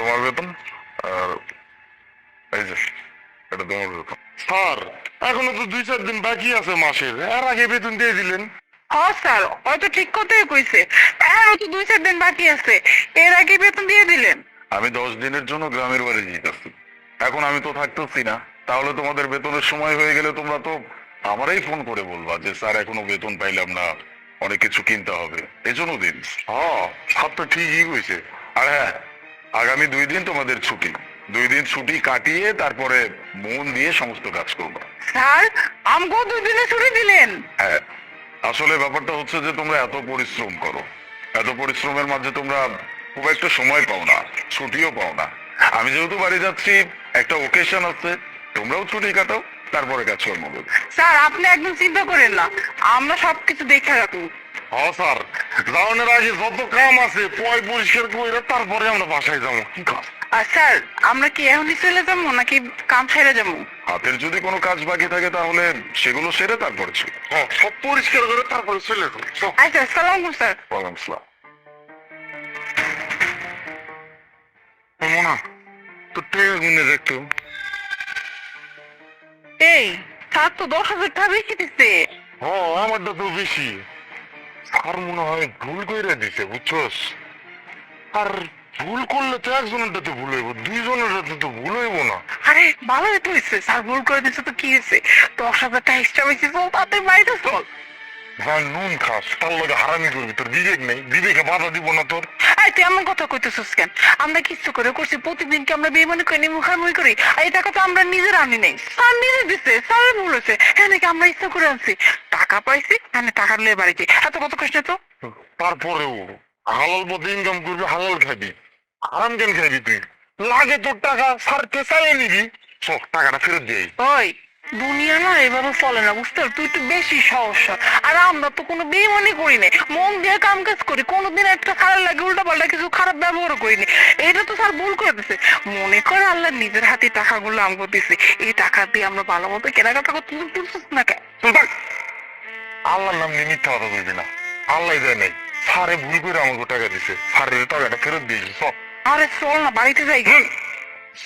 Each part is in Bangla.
তোমার বেতন? আর এই যে এটা তোমার বেতন। স্যার এখনও তো দুই চার দিন বাকি আছে মাসের। এর আগে বেতন দিয়ে দিলেন। হ্যাঁ স্যার হয়তো ঠিক কথাই কইছে। তো দুই চার দিন বাকি আছে। এর আগে বেতন দিয়ে দিলেন? আমি দশ দিনের জন্য গ্রামের বাড়ি যেতেছি। এখন আমি তো থাকতেছি না। তাহলে তোমাদের বেতনের সময় হয়ে গেলে তোমরা তো আমারই ফোন করে বলবা যে স্যার এখনও বেতন পাইলাম না। অনেক কিছু কিনতে হবে। এজন্য দিন। হ্যাঁ স্যার তো ঠিকই কইছে। আর হ্যাঁ আগামী দুই দিন তোমাদের ছুটি। দুই দিন ছুটি কাটিয়ে তারপরে মন দিয়ে সমস্ত কাজ করবা। স্যার আমগো দুই দিনে ছুটি দিলেন। হ্যাঁ আসলে ব্যাপারটা হচ্ছে যে তোমরা এত পরিশ্রম করো। এত পরিশ্রমের মাঝে তোমরা খুব একটা সময় পাও না ছুটিও পাও না। আমি যেহেতু বাড়ি যাচ্ছি একটা ওকেশন আছে তোমরাও ছুটি কাটাও। তারপরে কাজ কর্ম করবে। স্যার আপনি একদম চিন্তা করেন না। আমরা সবকিছু দেখে রাখব। হ্যাঁ স্যার। যাওয়ানোর আগে যত কাম আছে পয় পরিষ্কার করে তারপরে আমরা বাসায় যাব। কি কাজ আর স্যার আমরা কি এখনই চলে যাব নাকি কাম ছেড়ে যাব? হাতের যদি কোনো কাজ বাকি থাকে তাহলে সেগুলো সেরে তারপরে ছিল হ্যাঁ সব পরিষ্কার করে তারপরে চলে যাব। আচ্ছা সালাম স্যার। ওয়ালাইকুম আসসালাম। মোনা তো গুনে দেখতো। এই স্যার তো দশ হাজার টাকা বেশি দিচ্ছে ও আমারটা তো বেশি। স্যার মনে হয় ভুল করে দিছে বুঝছস? আর ভুল করলে তো একজনের তো ভুল হইব দুইজনের তো ভুল হইব না। আরে ভালো তো হয়েছে স্যার ভুল করে দিচ্ছে তো কি হয়েছে দশ হাজার টাকা এক্সট্রা বেশি চল তাদের বাড়িতে চল হ্যাঁ নুন খাস তার লগে হারামি করবি তোর বিবেক নেই বিবেকে বাধা দিব না তোর। এই তুই এমন কথা কইতেছিস কেন? আমরা কিছু করে করছি প্রতিদিন কি আমরা বেমানি করি মুখামুখি করি আর এই টাকা তো আমরা নিজের আনি নাই। স্যার নিজে দিচ্ছে স্যারের ভুল হয়েছে। হ্যাঁ নাকি আমরা ইচ্ছা করে আনছি। টাকা পাইছি হ্যাঁ টাকা নিয়ে বাড়িতে। এত কত কষ্ট তো? তারপরেও হালাল পথে ইনকাম করবি হালাল খাবি আরাম কেন খাবি তুই? লাগে তোর টাকা স্যারকে চাইয়ে নিবি। টাকাটা ফেরত দিয়ে। ওই দুনিয়া না এভাবে চলে না বুঝতে তুই তো বেশি সমস্যা আর আমরা তো কোনো বেমানি করি নাই। মন দিয়ে কাম কাজ করি কোনোদিন একটা খারাপ লাগে উল্টা পাল্টা কিছু খারাপ ব্যবহার করিনি এটা তো স্যার ভুল করে দিছে। মনে করে আল্লাহ নিজের হাতে টাকাগুলো আমগো দিছে। এই টাকা দিয়ে আমরা ভালো মতো কেনাকাটা করতে তুলছিস না কেন? আল্লাহর নাম নিয়ে মিথ্যা কথা বলবি না। আল্লাহ দেয় নাই। স্যারে ভুল করে আমাকে টাকা দিছে। স্যারের টাকাটা ফেরত দিয়েছি সব আরে চল না বাড়িতে যাই।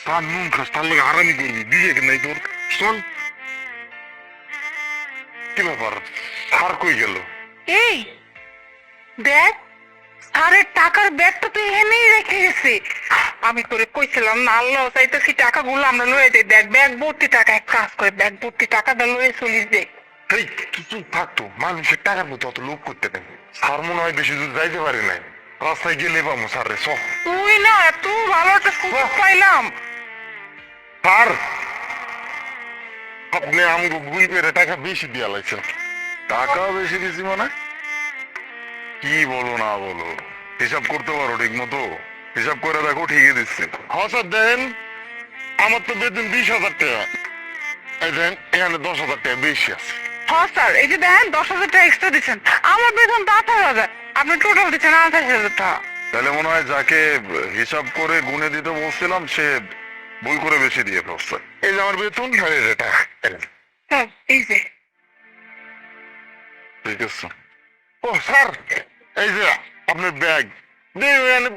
স্যার নুন খাস তার লগে হারামি করবি। বিবেক নাই তোর। চল। কি ব্যাপার? কই গেল? এই দেখ স্যারের টাকার ব্যাগটা রেখে গেছে। আমি তোরে কইছিলাম না আল্লাহ চাইতেছি টাকাগুলো আমরা লয়ে যাই। দেখ ব্যাগ ভর্তি টাকা এক কাজ করে ব্যাগ ভর্তি টাকাটা লয়ে চলিস দে। এই কিছু থাকতো মানুষের টাকার মতো অত লোভ করতে নেই। স্যার মনে হয় বেশি দূর যাইতে পারে নাই। রাস্তায় গেলে পাবো রে তুই না এত ভালো একটা সুযোগ পাইলাম। স্যার আপনি আমাকে ভুল করে টাকা বেশি দিয়া লাগছেন টাকা বেশি দিছি মানে? কি বলো না বলো। হিসাব করতে পারো ঠিক মতো হিসাব করে দেখো ঠিকই দিচ্ছে। হ্যাঁ স্যার দেন। আমার তো বেতন বিশ হাজার টাকা। এই দেন এখানে দশ হাজার টাকা বেশি আছে। হ্যাঁ স্যার এই যে দেখেন দশ হাজার টাকা এক্সট্রা দিচ্ছেন। আমার বেতন তো আঠারো হাজার। আপনি টোটাল দিচ্ছেন আঠাশ হাজার টাকা। তাহলে মনে হয় যাকে হিসাব করে গুনে দিতে বলছিলাম সে ভুল করে বেশি দিয়ে ফেলছে। এই যে আমার বেতন আর এই যে টাকা এই যে। হ্যাঁ এই যে। ঠিক আছে। ও স্যার এই যে আপনার ব্যাগ।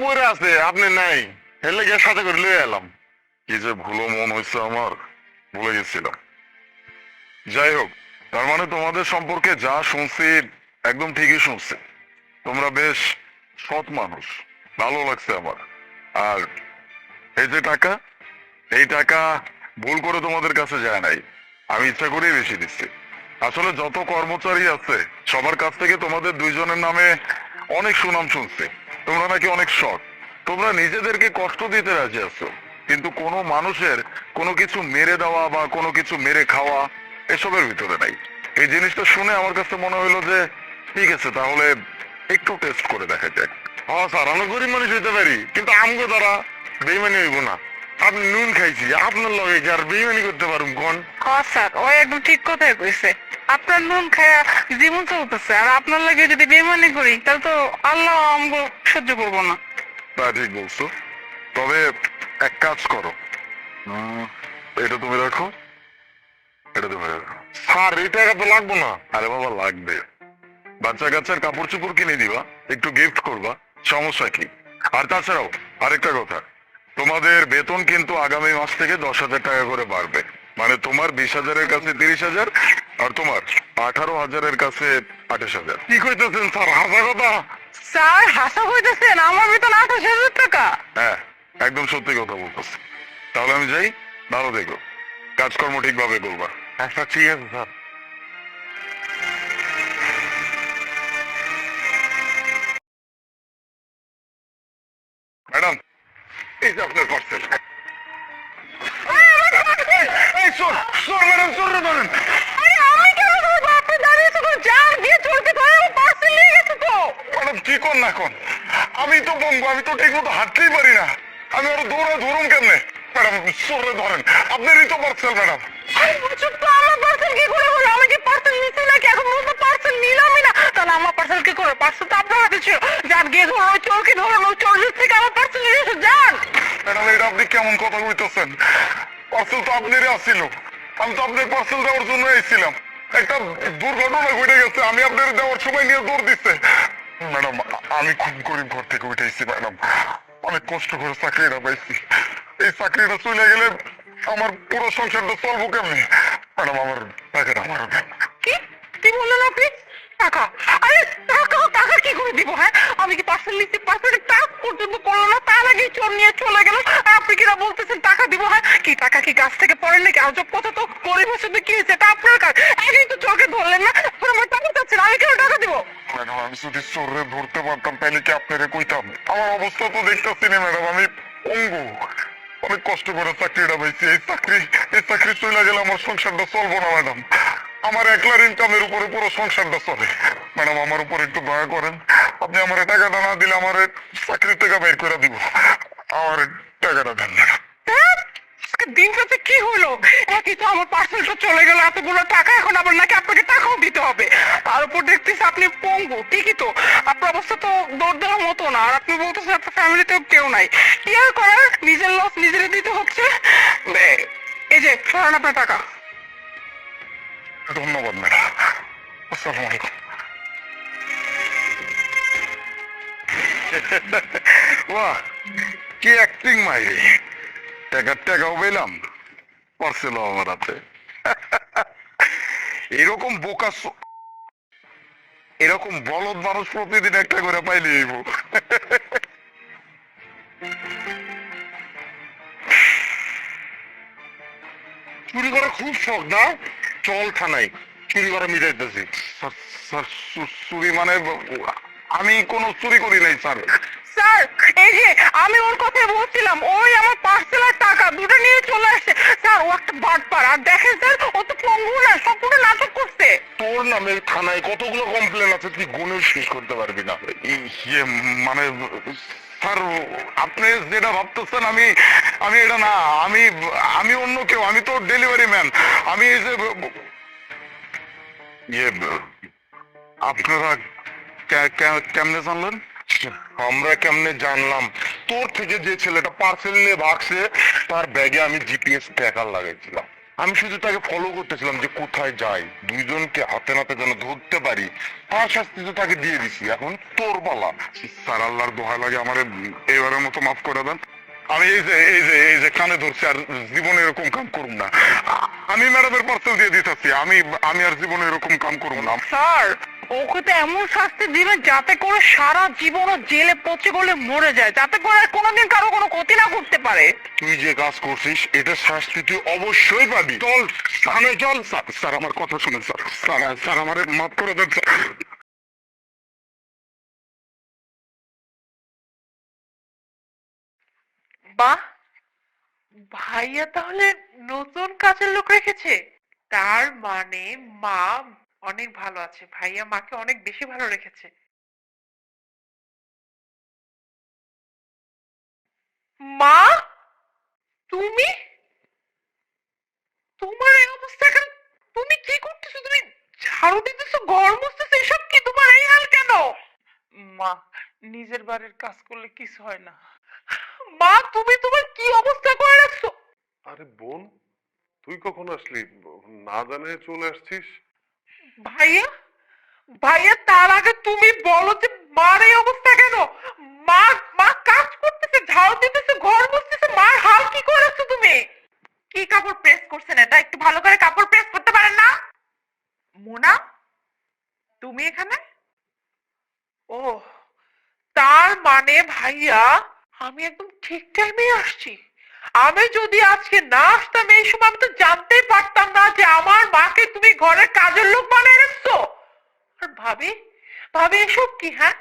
পড়ে আছে আপনি নাই। হেলে গিয়ে সাথে করে লয়ে এলাম। কি যে ভুলো মন হয়েছে আমার ভুলে গেছিলাম। যাই হোক তার মানে তোমাদের সম্পর্কে যা শুনছি একদম ঠিকই শুনছি। তোমরা বেশ সৎ মানুষ ভালো লাগছে আমার। আর এই যে টাকা এই টাকা ভুল করে তোমাদের কাছে যায় নাই। আমি ইচ্ছা করেই বেশি দিচ্ছি। আসলে যত কর্মচারী আছে, সবার কাছ থেকে তোমাদের দুইজনের নামে অনেক সুনাম শুনছে। তোমরা নাকি অনেক শখ তোমরা নিজেদেরকে কষ্ট দিতে রাজি আছো। কিন্তু কোনো মানুষের কোনো কিছু মেরে দেওয়া বা কোনো কিছু মেরে খাওয়া এসবের ভিতরে নাই। এই জিনিসটা শুনে আমার কাছে মনে হলো যে, ঠিক আছে, তাহলে একটু টেস্ট করে দেখা যাক। হ্যাঁ স্যার আমরা গরিব মানুষ হইতে পারি, কিন্তু আমগো দ্বারা বেইমানি হইব না। আপনি নুন খাইছি আপনার লগে কি আর বেইমানি করতে পারুম কোন? হ্যাঁ স্যার ও একদম ঠিক কথাই কইছে। আপনার নুন খায়া জীবন চলতেছে আর আপনার লাগে যদি বেমানি করি তাহলে তো আল্লাহ আমগো সহ্য করব না। তা ঠিক বলছো। তবে এক কাজ করো। উম, এটা তুমি রাখো। এটা তুমি রাখো। স্যার এই টাকা তো লাগবো না। আরে বাবা লাগবে। বাচ্চা কাচ্চার কাপড় চোপড় কিনে দিবা একটু গিফট করবা সমস্যা কি? আর তাছাড়াও আরেকটা কথা। তোমাদের বেতন কিন্তু আগামী মাস থেকে দশ হাজার টাকা করে বাড়বে। মানে তোমার বিশ হাজারের কাছে তিরিশ হাজার আর তোমার আঠারো হাজারের কাছে আঠাশ হাজার। কি কইতেছেন স্যার? হাসা কথা? স্যার হাসা হইতেছেন আমার বেতন আঠাশ হাজার টাকা? হ্যাঁ একদম সত্যি কথা বলতেছি। তাহলে আমি যাই ভালো দেখো। কাজকর্ম ঠিকভাবে করবা। আচ্ছা ঠিক আছে স্যার। এই যে আপনার পার্সেল। এই, চোর চোর ম্যাডাম, চোর ধরেন কি কর না এখন আমি তো বঙ্গ আমি তো ঠিক মতো হাঁটতেই পারি না। আমি ওর দৌড়ে ধরুন কেমনে? ম্যাডাম চোরে ধরেন। আপনারই তো পার্সেল, ম্যাডাম। কেমন কথা কইতেছেন? পার্সেল তো আপনারই আসছিল আমি তো আপনার পার্সেল দেওয়ার জন্য এসেছিলাম একটা দুর্ঘটনা ঘটে গেছে, আমি আপনার দেওয়ার সময় নিয়ে দৌড় দিচ্ছে ম্যাডাম, আমি খুব গরিব ঘর থেকে উঠে এসেছি ম্যাডাম। অনেক কষ্ট করে চাকরিটা পাইছি। এই চাকরিটা চলে গেলে আমার পুরো সংসারটা চলবো কেমনি? ম্যাডাম আমার টাকাটা আমার। কি? কি বললেন আপনি? টাকা? আরে টাকা টাকা কি করে দিব হ্যাঁ? আমি কি পার্সেল নিচ্ছি? পার্সেলের টাক পর্যন্ত করল না? তার আগে চোর নিয়ে চলে গেল। আপনি কিনা বলতেছেন টাকা দিব হ্যাঁ? কি টাকা কি গাছ থেকে পড়েন নাকি? আজব কথা তো গরিবের সাথে কি হয়েছে? এটা আপনার কাজ। আগেই তো চোরকে ধরলেন না? আমার টাকা চাচ্ছেন আমি কেন টাকা দিব? ম্যাডাম আমি যদি চোরে ধরতে পারতাম তাহলে কি আপনারে কইতাম? আমার অবস্থা তো দেখতেছি না ম্যাডাম আমি অঙ্গু। অনেক কষ্ট করে চাকরিটা পাইছি, এই চাকরি এই চাকরি চলে গেলে আমার সংসারটা চলবো না, ম্যাডাম। আমার একলার ইনকামের উপরে পুরো সংসারটা চলে। ম্যাডাম, আমার উপর একটু দয়া করেন। আপনি আমার টাকাটা না দিলে আমার চাকরি টাকা বের করে দিব। আমার টাকাটা দেন, ম্যাডাম। আজকে দিনটাতে কি হলো? একই তো আমার পার্সেলটা চলে গেল এতগুলো টাকা এখন আবার নাকি আপনাকে টাকাও দিতে হবে। তার উপর দেখতেছি আপনি পঙ্গু ঠিকই তো। আপনার অবস্থা তো দৌড় দেওয়ার মতো না আর আপনি বলতেছেন আপনার ফ্যামিলিতেও কেউ নাই। কি আর করার? নিজের লস নিজেরই দিতে হচ্ছে। এই যে সরান আপনার টাকা। ধন্যবাদ ম্যাডাম। আসসালামু আলাইকুম। বাহ কি অ্যাক্টিং মাইরে। পেলাম আমার হাতে। এরকম বোকা এরকম বলদ মানুষ প্রতিদিন একটা করে পাইলে এইব চুরি করা খুব শখ না? চল থানায়, চুরি করা মিটাইতেছি। চুরি মানে আমি কোনো চুরি করি নাই, স্যার। স্যার, এই যে আমি ওর কথাই বলছিলাম, ওই আমার পার্সেল আর টাকা, দুটো নিয়ে চলে আসছে স্যার, ও একটা বাটপার। আর দেখেন স্যার, ও তো পঙ্গু না নাটক করছে। তোর নামে থানায় কতগুলো কমপ্লেন আছে, তুই শেষ করতে পারবি না। ইয়ে মানে স্যার, আপনি যেটা ভাবতেছেন, আমি আমি এটা না, আমি আমি অন্য কেউ, আমি তো ডেলিভারি ম্যান আমি এই যে ইয়ে আপনারা কেমনে জানলেন? আমরা কেমনে জানলাম? তোর থেকে যে ছেলেটা পার্সেল নিয়ে ভাগছে, তার ব্যাগে আমি জিপিএস ট্র্যাকার লাগাইছিলাম। আমি শুধু তাকে ফলো করতেছিলাম যে কোথায় যায়, দুইজনকে হাতে নাতে যেন ধরতে পারি, তার শাস্তি তো তাকে দিয়ে দিছি। এখন তোর পালা। স্যার, আল্লাহর দোহা লাগে আমার এবারের মতো মাফ করে দেন। আমি এই যে এই যে এই যে কানে ধরছি আর জীবনে এরকম কাম করুম না। আমি ম্যাডামের পার্সেল দিয়ে দিতেছি, আমি আমি আর জীবনে এরকম কাম করুম না। স্যার ওকে তো এমন শাস্তি দিবেন যাতে করে সারা জীবন জেলে পচে গলে মরে যায় যাতে করে কোনোদিন কারও কোনো ক্ষতি না করতে পারে। তুই যে কাজ করছিস এটা শাস্তি তুই অবশ্যই পাবি। চল সামনে চল। স্যার স্যার আমার কথা শুনুন স্যার। স্যার স্যার আমার মাফ করে দেন স্যার। বাহ! ভাইয়া তাহলে নতুন কাজের লোক রেখেছে। তার মানে মা অনেক ভালো আছে। ভাইয়া মাকে অনেক বেশি ভালো রেখেছে। মা? তুমি? তোমার এই অবস্থা কেন? তুমি কি করতেছো? তুমি ঝাড়ু দিতেছো, ঘর মুছতেছো, এসব কি? তোমার এই হাল কেন? মা, নিজের বাড়ির কাজ করলে কিছু হয় না। মা, তুমি তোমার কি অবস্থা করে রাখছো? আরে বোন, তুই কখন আসলি? না জানে চলে আসছিস? ভাইয়া? ভাইয়া, তার আগে তুমি বলো যে মার এই অবস্থা কেন? মা মা কাজ করতেছে, ঝাড়ু দিতেছে, ঘর মুছতেছে কি করেছ তুমি? কি কাপড় প্রেস করছেন এটা একটু ভালো করে কাপড় প্রেস করতে পারেন না? মোনা, তুমি এখানে? ও তার মানে ভাইয়া, আমি একদম ঠিক টাইমে আসছি। আমি যদি আজকে না আসতাম, এই সময় আমি তো জানতেই পারতাম না যে আমার মাকে তুমি ঘরের কাজের লোক বানিয়ে রেখছো। আর ভাবি ভাবি, এসব কি হ্যাঁ?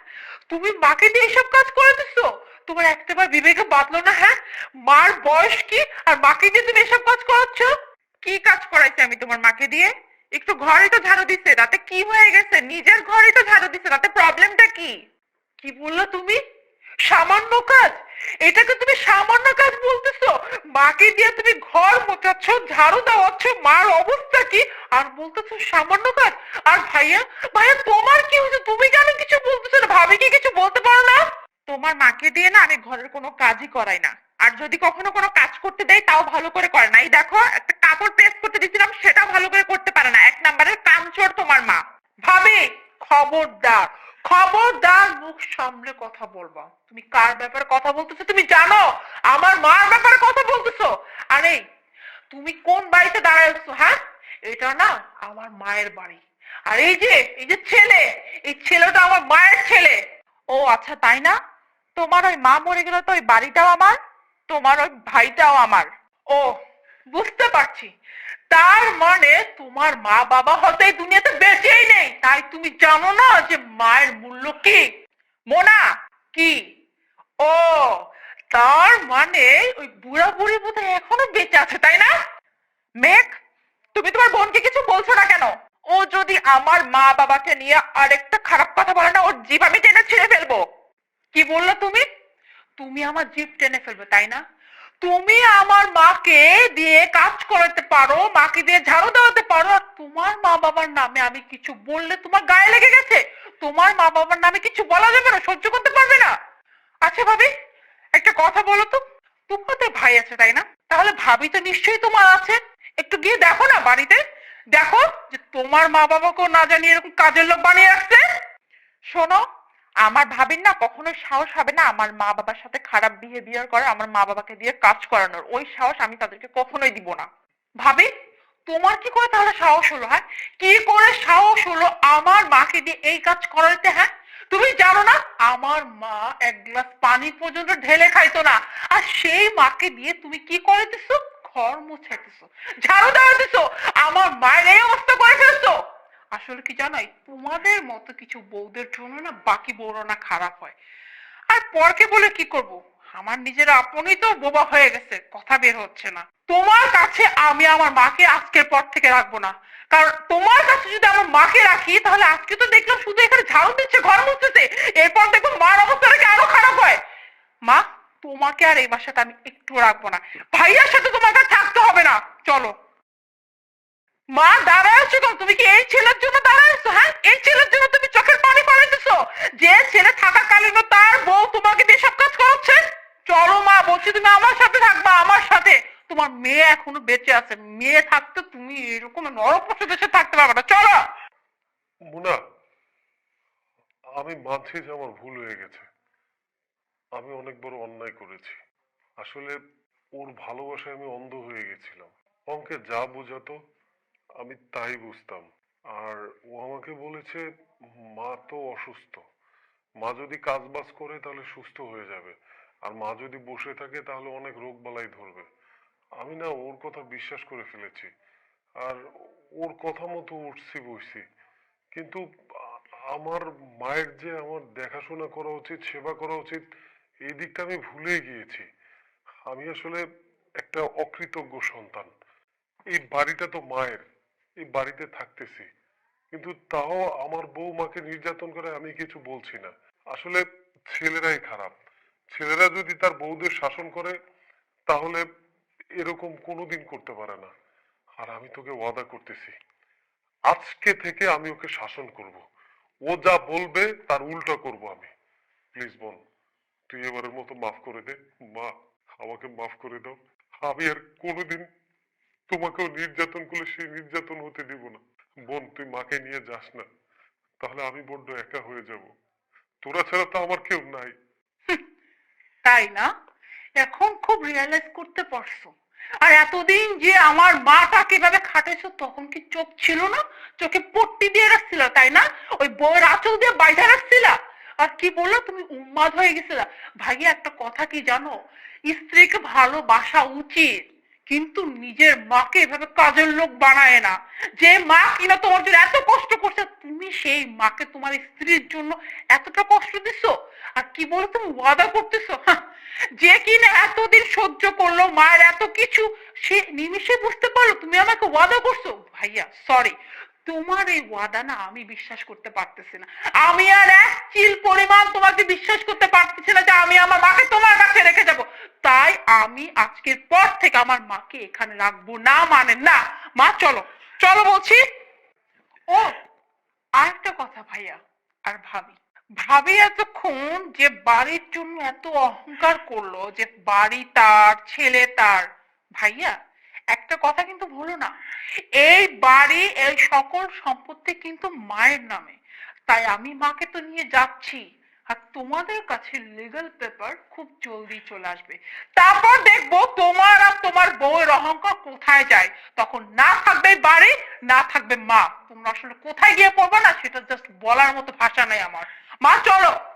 তুমি মাকে দিয়ে এসব কাজ করে দিচ্ছো তোমার একটাবার বিবেকে বাঁধলো না হ্যাঁ? মার বয়স কি? আর মাকে দিয়ে তুমি এসব কাজ করাচ্ছ? কি কাজ করাইছে আমি তোমার মাকে দিয়ে? একটু ঘরে তো ঝাড়ু দিচ্ছে তাতে কি হয়ে গেছে? নিজের ঘরে তো ঝাড়ু দিচ্ছে তাতে প্রবলেমটা কি? কি বলল তুমি? সামান্য কাজ? এটাকে তুমি সামান্য কাজ বলতেছো? মাকে দিয়ে তুমি ঘর মোছাচ্ছ, ঝাড়ু দেওয়াচ্ছ, মার অবস্থা কি? আর বলতেছো সামান্য কাজ? আর ভাইয়া ভাইয়া, তোমার কি হয়েছে? তুমি কেন কিছু বলতেছো না? ভাবি কি কিছু বলতে পারো না? তোমার মাকে দিয়ে না আমি ঘরের কোনো কাজই করাই না। আর যদি কখনো কোনো কাজ করতে দেয়, তাও ভালো করে করে না। এই দেখো, একটা কাপড় প্রেস করতে দিয়েছিলাম, সেটা ভালো করে করতে পারে না। এক নম্বরের কামচোর তোমার মা। ভাবি, খবরদার। খবরদার মুখ সামলে কথা বলবা। তুমি কার ব্যাপারে কথা বলতেছো? তুমি জানো, আমার মার ব্যাপারে কথা বলতেছো। আরে, তুমি কোন বাড়িতে দাঁড়াচ্ছ হ্যাঁ? এটা না আমার মায়ের বাড়ি। আর এই যে এই যে ছেলে, এই ছেলেটা আমার মায়ের ছেলে। ও আচ্ছা তাই না? তোমার ওই মা মরে গেল তো ওই বাড়িটাও আমার, তোমার ওই ভাইটাও আমার। ও বুঝতে পারছি। তার মানে তোমার মা বাবা এই দুনিয়াতে বেঁচেই নেই। তাই তুমি জানো না যে মায়ের মূল্য কি? মোনা, কি? ও, তার মানে ওই বুড়া বুড়ি বোধহয় এখনও বেঁচে আছে, তাই না? মেঘ, তুমি তোমার বোনকে কিছু বলছো না কেন? ও যদি আমার মা বাবাকে নিয়ে আরেকটা খারাপ কথা বলে না, ওর জীব আমি টেনে ছিঁড়ে ফেলব। কি বলল তুমি? তুমি আমার জীব টেনে ফেলবে, তাই না? তুমি আমার মাকে দিয়ে কাজ করাতে পারো, মাকে দিয়ে ঝাড়ু দেওয়াতে পারো, আর তোমার মা বাবার নামে আমি কিছু বললে তোমার গায়ে লেগে গেছে? তোমার মা বাবার নামে কিছু বলা যাবে না, সহ্য করতে পারবে না। আচ্ছা ভাবি, একটা কথা বলো তো, তোমাদের ভাই আছে তাই না? তাহলে ভাবি তো নিশ্চয়ই তোমার আছে। একটু গিয়ে দেখো না বাড়িতে। দেখো যে তোমার মা বাবাকেও না জানিয়ে এরকম কাজের লোক বানিয়ে রাখছে। শোনো আমার ভাবির না কখনো সাহস হবে না আমার মা বাবার সাথে খারাপ বিহেভিয়ার করে, আমার মা বাবাকে দিয়ে কাজ করানোর। ওই সাহস আমি তাদেরকে কখনোই দিব না। ভাবি, তোমার কি করে তাহলে সাহস হলো হ্যাঁ? কি করে সাহস হলো আমার মাকে দিয়ে এই কাজ করাতে হ্যাঁ? তুমি জানো না, আমার মা এক গ্লাস পানি পর্যন্ত ঢেলে খাইতো না। আর সেই মাকে দিয়ে তুমি কি করে দিছো ঘর মুছাইতেছো। ঝাড়ু দিছো। আমার মায়ের এই অবস্থা করে ফেলছো। আসলে কি জানাই? তোমাদের মতো কিছু বউদের জন্য না বাকি বউরা না খারাপ হয়। আর পরকে বলে কি করব? আমার নিজের আপনই তো বোবা হয়ে গেছে, কথা বের হচ্ছে না। তোমার কাছে আমি আমার মাকে আজকের পর থেকে রাখব না। কারণ তোমার কাছে যদি আমার মাকে রাখি, তাহলে আজকে তো দেখলাম শুধু এখানে ঝাড়ু দিচ্ছে, ঘর মুছতেছে। এরপর দেখব মার অবস্থা আরও খারাপ হয়। মা, তোমাকে আর এই বাসাটা আমি একটু রাখব না। ভাইয়ার সাথে তোমাকে আর থাকতে হবে না। চলো। মা আছো কেন? তুমি কি এই ছেলের জন্য দাঁড়ায় হ্যাঁ এই ছেলের জন্য তুমি চোখের পানি পড়াইতেছো যে ছেলে থাকাকালীন তার বউ তোমাকে দিয়ে সব কাজ করাচ্ছে। চলো মা, বলছি তুমি আমার সাথে থাকবা, আমার সাথে। তোমার মেয়ে এখনও বেঁচে আছে। মেয়ে থাকতে তুমি এরকম নরপশু দেশে থাকতে পারবে না। চলো। মুনা, আমি মানছি যে আমার ভুল হয়ে গেছে। আমি অনেক বড় অন্যায় করেছি। আসলে ওর ভালোবাসায় আমি অন্ধ হয়ে গেছিলাম। অঙ্কে যা বোঝাতো আমি তাই বুঝতাম। আর ও আমাকে বলেছে, মা তো অসুস্থ। মা যদি কাজ বাজ করে তাহলে সুস্থ হয়ে যাবে। আর মা যদি বসে থাকে তাহলে অনেক রোগ বালাই ধরবে। আমি না ওর কথা বিশ্বাস করে ফেলেছি। আর ওর কথা মতো উঠছি, বসছি। কিন্তু আমার মায়ের যে আমার দেখাশোনা করা উচিত, সেবা করা উচিত, এই দিকটা আমি ভুলে গিয়েছি। আমি আসলে একটা অকৃতজ্ঞ সন্তান। এই বাড়িটা তো মায়ের। এই বাড়িতে থাকতেছি। কিন্তু তাও আমার বউ মাকে নির্যাতন করে আমি কিছু বলছি না। আসলে ছেলেরাই খারাপ। ছেলেরা যদি তার বউদের শাসন করে, তাহলে এরকম কোনোদিন করতে পারে না। আর আমি তোকে ওয়াদা করতেছি, আজকে থেকে আমি ওকে শাসন করব। ও যা বলবে, তার উল্টা করব আমি। প্লিজ বোন, তুই এবারের মতো মাফ করে দে। মা, আমাকে মাফ করে দাও। আমি আর কোনোদিন তোমাকেও নির্যাতন করলে সেই নির্যাতন হতে দিব না। বোন, তুই মাকে নিয়ে যাস না। তাহলে আমি বড্ড একা হয়ে যাব। তোরা ছাড়া তো আমার কেউ নাই। তাই না? এখন খুব রিয়েলাইজ করতে পারছ। আর এতদিন যে আমার মাটাকে এভাবে খাটেছো, তখন কি চোখ ছিল না? চোখে পট্টি দিয়ে রাখছিল, তাই না? ওই বউয়ের আঁচল দিয়ে বাইধা রাখছিলা। আর কি বলল? তুমি উন্মাদ হয়ে গেছিলা। ভাইয়া, একটা কথা কি জানো? স্ত্রীকে ভালোবাসা উচিত। কিন্তু নিজের মাকে এভাবে কাজের লোক বানায় না। যে মা কিনা তোমার জন্য এত কষ্ট করছে, তুমি সেই মাকে তোমার স্ত্রীর জন্য এতটা কষ্ট দিছো? আর কি বলো তুমি, ওয়াদা করতেছো? যে কিনা এতদিন সহ্য করল, মায়ের এত কিছু, সে নিমিষে বুঝতে পারল, তুমি আমাকে ওয়াদা করছ? ভাইয়া সরি তোমার এই ওয়াদা না আমি বিশ্বাস করতে পারতেছি না। আমি আর এক চিল পরিমাণ তোমাকে বিশ্বাস করতে পারতেছি না যে আমি আমার মাকে তোমার কাছে রেখে যাব। তাই আমি আজকের পর থেকে আমার মাকে এখানে রাখব না মানে না। মা, চলো। চলো বলছি। ও, আরেকটা কথা ভাইয়া আর ভাবি। ভাবি এতক্ষণ যে বাড়ির জন্য এত অহংকার করল যে বাড়ি তার, ছেলে তার। ভাইয়া একটা কথা কিন্তু ভুলো না। এই বাড়ি, এই সকল সম্পত্তি কিন্তু মায়ের নামে। তাই আমি মাকে তো নিয়ে যাচ্ছি। আর তোমাদের কাছে লিগ্যাল পেপার খুব জলদি চলে আসবে। তারপর দেখব তোমার আর তোমার বউয়ের অহংকার কোথায় যায়। তখন না থাকবে বাড়ি, না থাকবে মা। তোমরা আসলে কোথায় গিয়ে পড়বে না? সেটা জাস্ট বলার মতো ভাষা নাই আমার। মা, চলো।